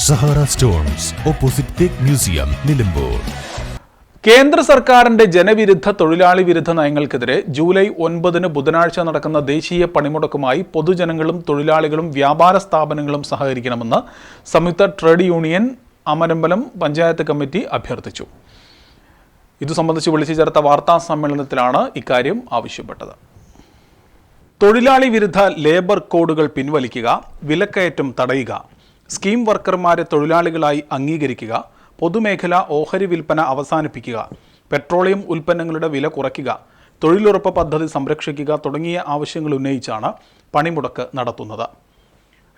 Sahara stones opposite തേക്ക് museum Nilambur. കേന്ദ്ര സർക്കാരിന്റെ ജനവിരുദ്ധ തൊഴിലാളി വിരുദ്ധ നയങ്ങൾക്കെതിരെ ജൂലൈ ഒൻപതിന് ബുധനാഴ്ച നടക്കുന്ന ദേശീയ പണിമുടക്കുമായി പൊതുജനങ്ങളും തൊഴിലാളികളും വ്യാപാര സ്ഥാപനങ്ങളും സഹകരിക്കണമെന്ന് സംയുക്ത trade union Amarambalam panchayat committee അഭ്യർത്ഥിച്ചു. ഇതു സംബന്ധിച്ച് വിളിച്ചു ചേർത്ത വാർത്താ സമ്മേളനത്തിലാണ് ഇക്കാര്യം ആവശ്യപ്പെട്ടത്. തൊഴിലാളി വിരുദ്ധ ലേബർ കോഡുകൾ പിൻവലിക്കുക വിലക്കയറ്റം തടയുക സ്കീം വർക്കർമാരെ തൊഴിലാളികളായി അംഗീകരിക്കുക പൊതുമേഖല ഓഹരി വിൽപ്പന അവസാനിപ്പിക്കുക പെട്രോളിയം ഉൽപ്പന്നങ്ങളുടെ വില കുറയ്ക്കുക തൊഴിലുറപ്പ് പദ്ധതി സംരക്ഷിക്കുക തുടങ്ങിയ ആവശ്യങ്ങൾ ഉന്നയിച്ചാണ് പണിമുടക്ക് നടത്തുന്നത്.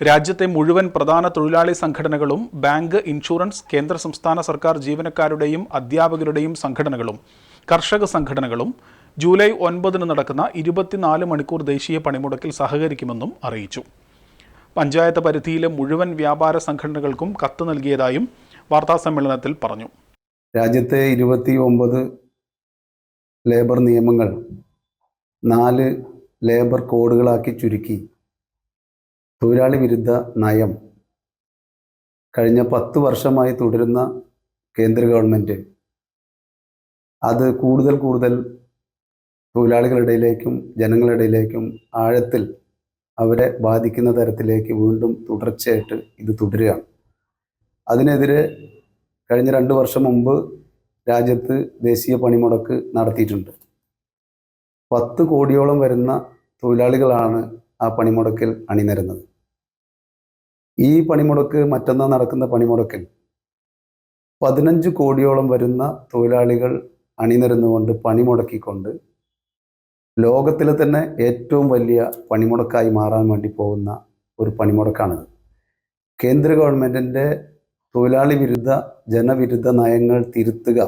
രാജ്യത്തെ മുഴുവൻ പ്രധാന തൊഴിലാളി സംഘടനകളും ബാങ്ക് ഇൻഷുറൻസ് കേന്ദ്ര സംസ്ഥാന സർക്കാർ ജീവനക്കാരുടെയും അധ്യാപകരുടെയും സംഘടനകളും കർഷക സംഘടനകളും ജൂലൈ ഒൻപതിന് നടക്കുന്ന ഇരുപത്തിനാല് മണിക്കൂർ ദേശീയ പണിമുടക്കിൽ സഹകരിക്കുമെന്നും അറിയിച്ചു. പഞ്ചായത്ത് പരിധിയിലെ മുഴുവൻ വ്യാപാര സംഘടനകൾക്കും കത്ത് നൽകിയതായും വാർത്താസമ്മേളനത്തിൽ പറഞ്ഞു. രാജ്യത്തെ ഇരുപത്തി ഒമ്പത് ലേബർ നിയമങ്ങൾ നാല് ലേബർ കോഡുകളാക്കി ചുരുക്കി. തൊഴിലാളി വിരുദ്ധ നയം. കഴിഞ്ഞ പത്ത് വർഷമായി തുടരുന്ന കേന്ദ്ര ഗവൺമെന്റ് അത് കൂടുതൽ കൂടുതൽ തൊഴിലാളികളുടെ ഇടയിലേക്കും ജനങ്ങളുടെ ഇടയിലേക്കും ആഴത്തിൽ അവരെ ബാധിക്കുന്ന തരത്തിലേക്ക് വീണ്ടും തുടർച്ചയായിട്ട് ഇത് തുടരുകയാണ്. അതിനെതിരെ കഴിഞ്ഞ രണ്ട് വർഷം മുമ്പ് രാജ്യത്ത് ദേശീയ പണിമുടക്ക് നടത്തിയിട്ടുണ്ട്. പത്ത് കോടിയോളം വരുന്ന തൊഴിലാളികളാണ് ആ പണിമുടക്കിൽ അണിനിരുന്നത്. ഈ പണിമുടക്ക് മറ്റന്നാൾ നടക്കുന്ന പണിമുടക്കിൽ പതിനഞ്ച് കോടിയോളം വരുന്ന തൊഴിലാളികൾ അണിനിരുന്നുകൊണ്ട് പണിമുടക്കിക്കൊണ്ട് ലോകത്തിലെ തന്നെ ഏറ്റവും വലിയ പണിമുടക്കായി മാറാൻ വേണ്ടി പോകുന്ന ഒരു പണിമുടക്കാണിത്. കേന്ദ്ര ഗവൺമെന്റിന്റെ തൊഴിലാളി വിരുദ്ധ ജനവിരുദ്ധ നയങ്ങൾ തിരുത്തുക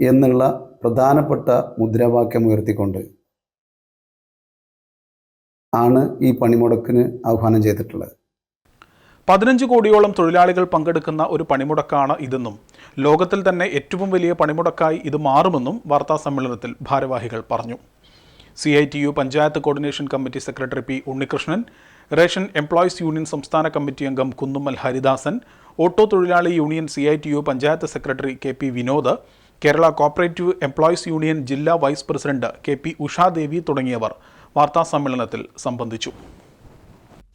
എന്നുള്ള പ്രധാനപ്പെട്ട മുദ്രാവാക്യം ഉയർത്തിക്കൊണ്ട് ആണ് ഈ പണിമുടക്കിന് ആഹ്വാനം ചെയ്തിട്ടുള്ളത്. പതിനഞ്ച് കോടിയോളം തൊഴിലാളികൾ പങ്കെടുക്കുന്ന ഒരു പണിമുടക്കാണ് ഇതെന്നും ലോകത്തിൽ തന്നെ ഏറ്റവും വലിയ പണിമുടക്കായി ഇത് മാറുമെന്നും വാർത്താ സമ്മേളനത്തിൽ ഭാരവാഹികൾ പറഞ്ഞു. C I T U panchayat coordination committee secretary P Unnikrishnan ration employees union സംസ്ഥാന കമ്മിറ്റി അംഗം കുന്നുമ്മൽ ഹരിദാസൻ ഓട്ടോ തൊഴിലാളി union C I T U panchayat secretary K P Vinod Kerala cooperative employees union ജില്ലാ vice president K P Ushadevi തുടങ്ങിയവർ വാർത്താ സമ്മേളനത്തിൽ സംബന്ധിച്ചു.